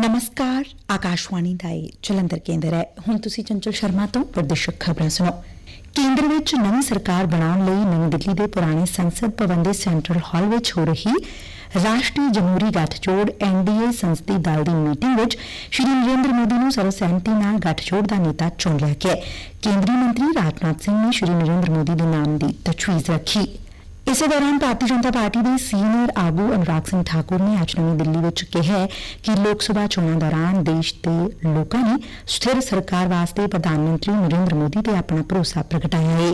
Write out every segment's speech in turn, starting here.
ਨਮਸਕਾਰ ਆਕਾਸ਼ਵਾਣੀ ਦਾ ਇਹ ਜਲੰਧਰ ਕੇਂਦਰ ਹੈ ਹੁਣ ਤੁਸੀਂ ਚੰਚਲ ਸ਼ਰਮਾ ਤੋਂ ਪ੍ਰਦੇਸ਼ਕ ਖਬਰਾਂ ਸੁਣੋ ਕੇਂਦਰ ਵਿੱਚ ਨਵੀਂ ਸਰਕਾਰ ਬਣਾਉਣ ਲਈ ਨਵੀਂ ਦਿੱਲੀ ਦੇ ਪੁਰਾਣੇ ਸੰਸਦ ਭਵਨ ਦੇ ਸੈਂਟਰਲ ਹਾਲ ਵਿੱਚ ਹੋ ਰਹੀ ਰਾਸ਼ਟਰੀ ਜਮਹੂਰੀ ਗੱਠਜੋੜ ਐਨਡੀਏ ਸੰਸਦੀ ਦਲ ਦੀ ਮੀਟਿੰਗ ਵਿੱਚ ਸ਼੍ਰੀ ਨਰਿੰਦਰ ਮੋਦੀ ਨੂੰ ਸਰਵਸਹਿਮਤੀ ਨਾਲ ਗੱਠਜੋੜ ਦਾ ਨੇਤਾ ਚੁਣ ਲਿਆ ਗਿਆ ਕੇਂਦਰੀ ਮੰਤਰੀ ਰਾਜਨਾਥ ਸਿੰਘ ਨੇ ਸ਼੍ਰੀ ਨਰਿੰਦਰ ਮੋਦੀ ਦੇ ਨਾਮ ਦੀ ਤਜਵੀਜ਼ ਰੱਖੀ ਇਸੇ ਦੌਰਾਨ ਭਾਰਤੀ ਜਨਤਾ ਪਾਰਟੀ ਦੇ ਸੀਨੀਅਰ ਆਗੂ ਅਨੁਰਾਗ ਸਿੰਘ ਠਾਕੁਰ ਨੇ ਅੱਜ ਨਵੀਂ ਦਿੱਲੀ ਵਿੱਚ ਕਿਹਾ ਹੈ ਕਿ ਲੋਕ ਸਭਾ ਚੋਣਾਂ ਦੌਰਾਨ ਦੇਸ਼ ਦੇ ਲੋਕਾਂ ਨੇ ਸਥਿਰ ਸਰਕਾਰ ਵਾਸਤੇ ਪ੍ਰਧਾਨ ਮੰਤਰੀ ਨਰਿੰਦਰ ਮੋਦੀ ਤੇ ਆਪਣਾ ਭਰੋਸਾ ਪ੍ਰਗਟਾਇਆ ਹੈ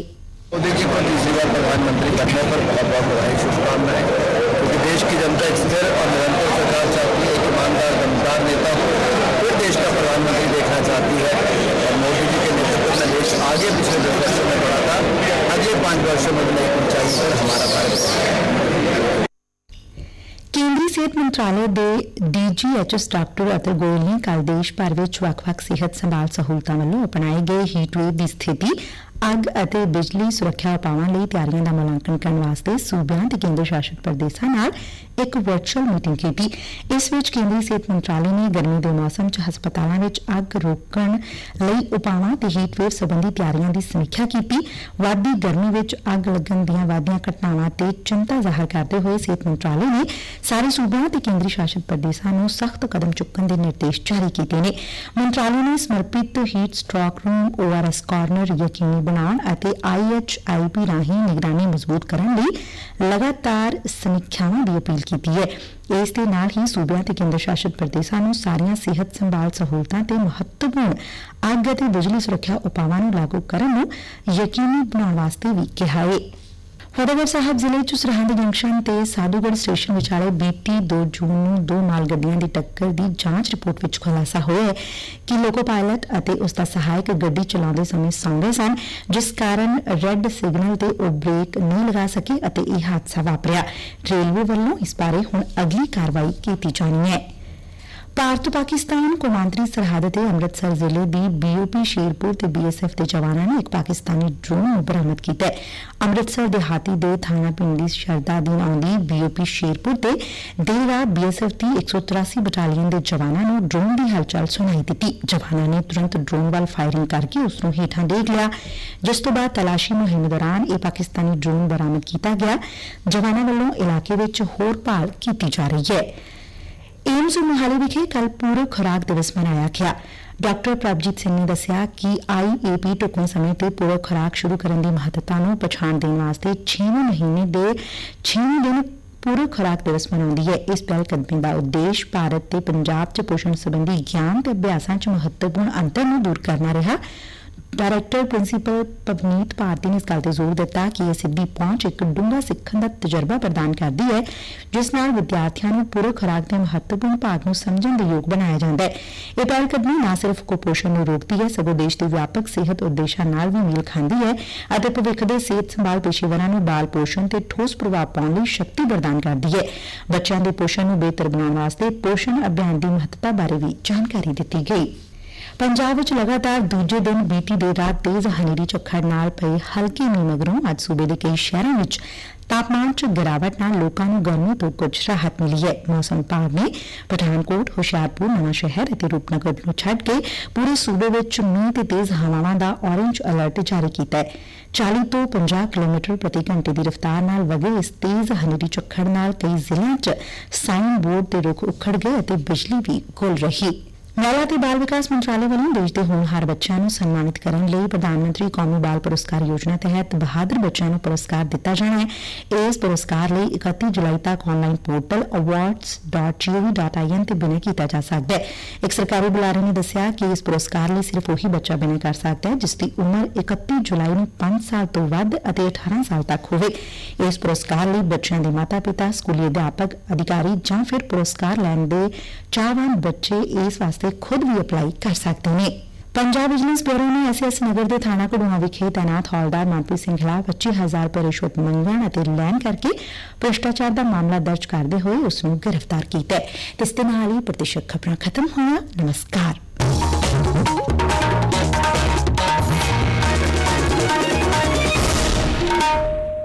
मोदी जी को तीसरी बार प्रधानमंत्री बनने पर बहुत बहुत बधाई शुभकामनाएं क्योंकि देश की जनता एक स्थिर और निरंतर सरकार चाहती है एक ईमानदार दमदार नेता हो फिर देश का प्रधानमंत्री देखना चाहती है और मोदी जी के नेतृत्व में देश आगे पिछले दस वर्षों में बढ़ा था अगले पाँच वर्षों में ਕੇਂਦਰੀ ਸਿਹਤ ਮੰਤਰਾਲੇ ਦੇ ਡੀਜੀਐਚਐਸ ਡਾਕਟਰ ਅਤੁਲ ਗੋਇਲ ਨੇ ਕੱਲ ਦੇਸ਼ ਭਰ ਵਿੱਚ ਵੱਖ-ਵੱਖ ਸਿਹਤ ਸੰਭਾਲ ਸਹੂਲਤਾਂ ਵੱਲੋਂ ਅਪਣਾਏ ਗਏ ਹੀਟ ਵੇਵ ਦੀ ਸਥਿਤੀ ਅੱਗ ਅਤੇ ਬਿਜਲੀ ਸੁਰੱਖਿਆ ਉਪਾਵਾਂ ਲਈ ਤਿਆਰੀਆਂ ਦਾ ਮੁਲਾਂਕਣ ਕਰਨ ਵਾਸਤੇ ਸੂਬਿਆਂ ਤੇ ਕੇਂਦਰ ਸ਼ਾਸਿਤ ਪ੍ਰਦੇਸ਼ਾਂ ਨਾਲ ਇੱਕ ਵਰਚੁਅਲ ਮੀਟਿੰਗ ਕੀਤੀ। ਇਸ ਵਿੱਚ ਕੇਂਦਰੀ ਸਿਹਤ ਮੰਤਰਾਲੇ ਨੇ ਗਰਮੀ ਦੇ ਮੌਸਮ 'ਚ ਹਸਪਤਾਲਾਂ ਵਿੱਚ ਅੱਗ ਰੋਕਣ ਲਈ ਉਪਾਵਾਂ ਤੇ ਹੀਟ ਵੇਵ ਸੰਬੰਧੀ ਤਿਆਰੀਆਂ ਦੀ ਸਮੀਖਿਆ ਕੀਤੀ। ਵਾਧੀ ਗਰਮੀ ਵਿੱਚ ਅੱਗ ਲੱਗਣ ਦੀਆਂ ਵਾਧੀਆਂ ਘਟਨਾਵਾਂ ਤੇ ਚਿੰਤਾ ਜ਼ਾਹਰ ਕਰਦੇ ਹੋਏ ਸਿਹਤ ਮੰਤਰਾਲੇ ਨੇ ਸਾਰੇ ਸੂਬਿਆਂ ਤੇ ਕੇਂਦਰੀ ਸ਼ਾਸਿਤ ਪ੍ਰਦੇਸ਼ਾਂ ਨੂੰ ਸਖਤ ਕਦਮ ਚੁੱਕਣ ਦੇ ਨਿਰਦੇਸ਼ ਜਾਰੀ ਕੀਤੇ ਨੇ। ਮੰਤਰਾਲੇ ਨੇ ਸਮਰਪਿਤ heat stroke room ORS corner ਯਕੀਨੀ ਬਣਾਉਣ ਅਤੇ ਆਈਐਚਆਈਪੀ ਰਾਹੀਂ ਨਿਗਰਾਨੀ ਮਜ਼ਬੂਤ ਕਰਨ ਲਈ ਲਗਾਤਾਰ ਸਮੀਖਿਆਵਾਂ ਦੀ ਅਪੀਲ ਕੀਤੀ ਹੈ। ਇਸ ਦੇ ਨਾਲ ਹੀ ਸੂਬਿਆਂ ਤੇ ਕੇਂਦਰ ਸ਼ਾਸਿਤ ਪ੍ਰਦੇਸ਼ਾਂ ਨੂੰ ਸਾਰੀਆਂ ਸਿਹਤ ਸੰਭਾਲ ਸਹੂਲਤਾਂ ਤੇ ਮਹੱਤਵਪੂਰਨ ਅੱਗ ਅਤੇ ਬਿਜਲੀ ਸੁਰੱਖਿਆ ਉਪਾਵਾਂ ਨੂੰ ਲਾਗੂ ਕਰਨ ਨੂੰ ਯਕੀਨੀ ਬਣਾਉਣ ਵਾਸਤੇ ਵੀ ਕਿਹਾ ਹੈ ਫਤਿਹਗੜ੍ਹ ਸਾਹਿਬ ਜ਼ਿਲ੍ਹੇ ਚ ਸਰਹੰਦ ਜੰਕਸ਼ਨ ਤੇ ਸਾਧੂਗੜ੍ਹ ਸਟੇਸ਼ਨ ਵਿਚਾਲੇ ਬੀਤੀ 2 ਜੂਨ ਨੂੰ ਦੋ ਮਾਲ ਗੱਡੀਆਂ ਦੀ ਟੱਕਰ ਦੀ ਜਾਂਚ ਰਿਪੋਰਟ ਵਿੱਚ ਖੁਲਾਸਾ ਹੋਇਆ ਹੈ ਕਿ ਲੋਕੋ ਪਾਇਲਟ ਅਤੇ ਉਸ ਦਾ ਸਹਾਇਕ ਗੱਡੀ ਚਲਾਉਂਦੇ ਸਮੇਂ ਸੌਂਦੇ ਸਨ, ਜਿਸ ਕਾਰਨ ਰੈੱਡ ਸਿਗਨਲ ਤੇ ਉਹ ਬ੍ਰੇਕ ਨਹੀਂ ਲਗਾ ਸਕੇ ਅਤੇ ਇਹ ਹਾਦਸਾ ਵਾਪਰਿਆ। ਰੇਲਵੇ ਵੱਲੋਂ ਇਸ ਬਾਰੇ ਹੁਣ ਅਗਲੀ ਕਾਰਵਾਈ ਕੀਤੀ ਜਾਣੀ ਹੈ। ਭਾਰਤ ਪਾਕਿਸਤਾਨ ਕੌਮਾਂਤਰੀ ਸਰਹੱਦ ਤੇ ਅੰਮ੍ਰਿਤਸਰ ਜ਼ਿਲ੍ਹੇ ਦੀ ਬੀਓਪੀ ਸ਼ੇਰਪੁਰ ਤੇ ਬੀਐਸਐਫ ਦੇ ਜਵਾਨਾਂ ਨੇ ਇੱਕ ਪਾਕਿਸਤਾਨੀ ਡਰੋਨ ਨੂੰ ਬਰਾਮਦ ਕੀਤਾ ਹੈ। ਅੰਮ੍ਰਿਤਸਰ ਦਿਹਾਤੀ ਦੇ ਥਾਣਾ ਪਿੰਡ ਦੀ ਸ਼ਰਦਾ ਅਧੀਨ ਆਉਂਦੀ ਬੀਓਪੀ ਸ਼ੇਰਪੁਰ ਤੇ ਦੇਰ ਰਾਤ ਬੀਐਸਐਫ ਦੀ 183 ਬਟਾਲੀਅਨ ਦੇ ਜਵਾਨਾਂ ਨੂੰ ਡਰੋਨ ਦੀ ਹਲਚਲ ਸੁਣਾਈ ਦਿੱਤੀ। ਜਵਾਨਾਂ ਨੇ ਤੁਰੰਤ ਡਰੋਨ ਵੱਲ ਫਾਇਰਿੰਗ ਕਰਕੇ ਉਸ ਨੂੰ ਹੇਠਾਂ ਡੇਗ ਲਿਆ। ਜਿਸ ਤੋਂ ਬਾਅਦ ਤਲਾਸ਼ੀ ਮੁਹਿੰਮ ਦੌਰਾਨ ਇਹ ਪਾਕਿਸਤਾਨੀ ਡਰੋਨ ਬਰਾਮਦ ਕੀਤਾ ਗਿਆ। ਜਵਾਨਾਂ ਵੱਲੋਂ ਇਲਾਕੇ ਵਿੱਚ ਹੋਰ ਭਾਲ ਕੀਤੀ ਜਾ ਰਹੀ ਹੈ। ਏਮਜ਼ ਮੁਹਾਲੀ ਵਿਖੇ ਕੱਲ ਪੂਰਵ ਖੁਰਾਕ ਦਿਵਸ ਮਨਾਇਆ ਗਿਆ। ਡਾਕਟਰ ਪ੍ਰਭਜੀਤ ਸਿੰਘ ਨੇ ਦੱਸਿਆ ਕਿ ਆਈਏਪੀ ਢੁਕਵੇਂ ਸਮੇਂ ਤੇ ਪੂਰਵ ਖੁਰਾਕ ਸ਼ੁਰੂ ਕਰਨ ਦੀ ਮਹੱਤਤਾ ਨੂੰ ਪਛਾਣ ਦੇਣ ਵਾਸਤੇ 6ਵੇਂ ਮਹੀਨੇ ਦੇ 6ਵੇਂ ਦਿਨ ਪੂਰਵ ਖੁਰਾਕ ਦਿਵਸ ਮਨਾਉਂਦੀ ਹੈ। ਇਸ ਪਹਿਲ ਕਦਮੀ ਦਾ ਉਦੇਸ਼ ਭਾਰਤ ਤੇ ਪੰਜਾਬ 'ਚ ਪੋਸ਼ਣ ਸੰਬੰਧੀ ਗਿਆਨ ਤੇ ਅਭਿਆਸਾਂ 'ਚ ਮਹੱਤਵਪੂਰਨ ਅੰਤਰ ਨੂੰ ਦੂਰ ਕਰਨਾ ਰਿਹਾ। ਡਾਇਰੈਕਟਰ ਪ੍ਰਿੰਸੀਪਲ ਪਵਨੀਤ ਭਾਰਤੀ ਨੇ ਇਸ ਗੱਲ ਤੇ ਜ਼ੋਰ ਦਿੱਤਾ ਕਿ ਇਹ ਸਿੱਧੀ ਪਹੁੰਚ ਇੱਕ ਡੂੰਘਾ ਸਿੱਖਣ ਦਾ ਤਜਰਬਾ ਪ੍ਰਦਾਨ ਕਰਦੀ ਹੈ, ਜਿਸ ਨਾਲ ਵਿਦਿਆਰਥੀਆਂ ਨੂੰ ਪੂਰੇ ਖੁਰਾਕ ਦੇ ਮਹੱਤਵਪੂਰਨ ਭਾਗ ਨੂੰ ਸਮਝਣ ਦੇ ਯੋਗ ਬਣਾਇਆ ਜਾਂਦਾ ਹੈ। ਇਹ ਪਹਿਲ ਕਦਮੀ ਨਾ ਸਿਰਫ ਕੁਪੋਸ਼ਣ ਨੂੰ ਰੋਕਦੀ ਹੈ, ਸਗੋਂ ਦੇਸ਼ ਦੇ ਵਿਆਪਕ ਸਿਹਤ ਉਦੇਸ਼ਾਂ ਨਾਲ ਵੀ ਮੇਲ ਖਾਂਦੀ ਹੈ ਅਤੇ ਭਵਿੱਖ ਦੇ ਸਿਹਤ ਸੰਭਾਲ ਪੇਸ਼ੇਵਰਾਂ ਨੂੰ ਬਾਲ ਪੋਸ਼ਣ ਤੇ ਠੋਸ ਪ੍ਰਭਾਵ ਪਾਉਣ ਲਈ ਸ਼ਕਤੀ ਪ੍ਰਦਾਨ ਕਰਦੀ ਹੈ। ਬੱਚਿਆਂ ਦੇ ਪੋਸ਼ਣ ਨੂੰ ਬਿਹਤਰ ਬਣਾਉਣ ਵਾਸਤੇ ਪੋਸ਼ਣ ਅਭਿਆਨ ਦੀ ਮਹੱਤਤਾ ਬਾਰੇ ਵੀ ਜਾਣਕਾਰੀ ਦਿੱਤੀ ਗਈ। ਪੰਜਾਬ ਵਿਚ ਲਗਾਤਾਰ ਦੂਜੇ ਦਿਨ ਬੀਤੀ ਦੇਰ ਰਾਤ ਤੇਜ਼ ਹਨੇਰੀ ਝੱਖੜ ਨਾਲ ਪਏ ਹਲਕੇ ਮੀਂਹ ਮਗਰੋਂ ਅੱਜ ਸੁਬੇ ਦੇ ਕਈ ਸ਼ਹਿਰਾਂ ਵਿਚ ਤਾਪਮਾਨ 'ਚ ਗਿਰਾਵਟ ਨਾਲ ਲੋਕਾਂ ਨੂੰ ਗਰਮੀ ਤੋਂ ਕੁਝ ਰਾਹਤ ਮਿਲੀ ਹੈ। ਮੌਸਮ ਵਿਭਾਗ ਨੇ ਪਠਾਨਕੋਟ, ਹੁਸ਼ਿਆਰਪੁਰ ਨਵਾਂ ਸ਼ਹਿਰ ਅਤੇ ਰੂਪਨਗਰ ਨੂੰ ਛੱਡ ਕੇ ਪੂਰੇ ਸੂਬੇ ਵਿੱਚ ਮੀਂਹ ਤੇ ਤੇਜ਼ ਹਵਾਵਾਂ ਦਾ ਔਰੇਂਜ ਅਲਰਟ ਜਾਰੀ ਕੀਤਾ ਹੈ। 40 ਤੋਂ 50 ਕਿਲੋਮੀਟਰ ਪ੍ਰਤੀ ਘੰਟੇ ਦੀ ਰਫ਼ਤਾਰ ਨਾਲ ਵਗੇ ਇਸ ਤੇਜ਼ ਹਨੇਰੀ ਝੱਖੜ ਨਾਲ ਕਈ ਜ਼ਿਲ੍ਹਿਆਂ 'ਚ ਸਾਈਨ ਬੋਰਡ ਦੇ ਰੁੱਖ ਉਖੜ ਗਏ ਅਤੇ ਬਿਜਲੀ ਵੀ ਗੁਲ ਰਹੀ। ਮਹਿਲਾ ਅਤੇ ਬਾਲ ਵਿਕਾਸ ਮੰਤਰਾਲੇ ਵੱਲੋਂ ਦੇਸ਼ ਦੇ ਹੋਣਹਾਰ ਬੱਚਿਆਂ ਨੂੰ ਸਨਮਾਨਿਤ ਕਰਨ ਲਈ ਪ੍ਰਧਾਨ ਮੰਤਰੀ ਕੌਮੀ ਬਾਲ ਪੁਰਸਕਾਰ ਯੋਜਨਾ ਤਹਿਤ ਬਹਾਦਰ ਬੱਚਿਆਂ ਨੂੰ ਪੁਰਸਕਾਰ ਦਿੱਤਾ ਜਾਣਾ ਹੈ। ਇਸ ਪੁਰਸਕਾਰ ਲਈ 31 ਜੁਲਾਈ ਤੱਕ ਆਨਲਾਈਨ ਪੋਰਟਲ awards.gov.in ਤੇ ਬਿਨੈ ਕੀਤਾ ਜਾ ਸਕਦਾ ਹੈ। ਇੱਕ ਸਰਕਾਰੀ ਬੁਲਾਰੇ ਨੇ ਦੱਸਿਆ ਕਿ ਇਸ ਪੁਰਸਕਾਰ ਲਈ ਸਿਰਫ ਉਹੀ ਬੱਚਾ ਬਿਨੈ ਕਰ ਸਕਦਾ ਹੈ, ਜਿਸ ਦੀ ਉਮਰ 31 ਜੁਲਾਈ ਨੂੰ 5 ਸਾਲ ਤੋਂ ਵੱਧ ਅਤੇ 18 ਸਾਲ ਤੱਕ ਹੋਵੇ। ਇਸ ਪੁਰਸਕਾਰ ਲਈ ਬੱਚਿਆਂ ਦੇ ਮਾਤਾ-ਪਿਤਾ, ਸਕੂਲੀ ਅਧਿਆਪਕ, ਅਧਿਕਾਰੀ ਜਾਂ ਫਿਰ ਪੁਰਸਕਾਰ ਲੈਣ ਦੇ ਚਾਹਵਾਨ ਬੱਚੇ ਇਸ ਵਾਸਤੇ ਖੁਦ ਵੀ ਅਪਲਾਈ ਕਰ ਸਕਦੇ ਨੇ। ਪੰਜਾਬ ਵਿਜੀਲੈਂਸ ਬਿਊਰੋ ਨੇ ਐਸਐਸ ਨਗਰ ਦੇ ਥਾਣਾ ਕੜੂਆ ਵਿਖੇ ਤੈਨਾਤ ਹੌਲਦਾਰ ਮਨਪ੍ਰੀਤ ਸਿੰਘ ਖਿਲਾਫ 25000 ਰੁਪਏ ਰਿਸ਼ਵਤ ਮੰਗਣ ਅਤੇ ਲੈਣ ਕਰਕੇ ਭ੍ਰਿਸ਼ਟਾਚਾਰ ਦਾ ਮਾਮਲਾ ਦਰਜ ਕਰਦੇ ਹੋਏ ਉਸ ਨੂੰ ਗ੍ਰਿਫਤਾਰ ਕੀਤਾ ਹੈ। ਤੇ ਇਸ ਦੇ ਨਾਲ ਹੀ ਪ੍ਰਤੀਸ਼ਤ ਖਬਰਾਂ ਖਤਮ ਹੋਈਆਂ। ਨਮਸਕਾਰ।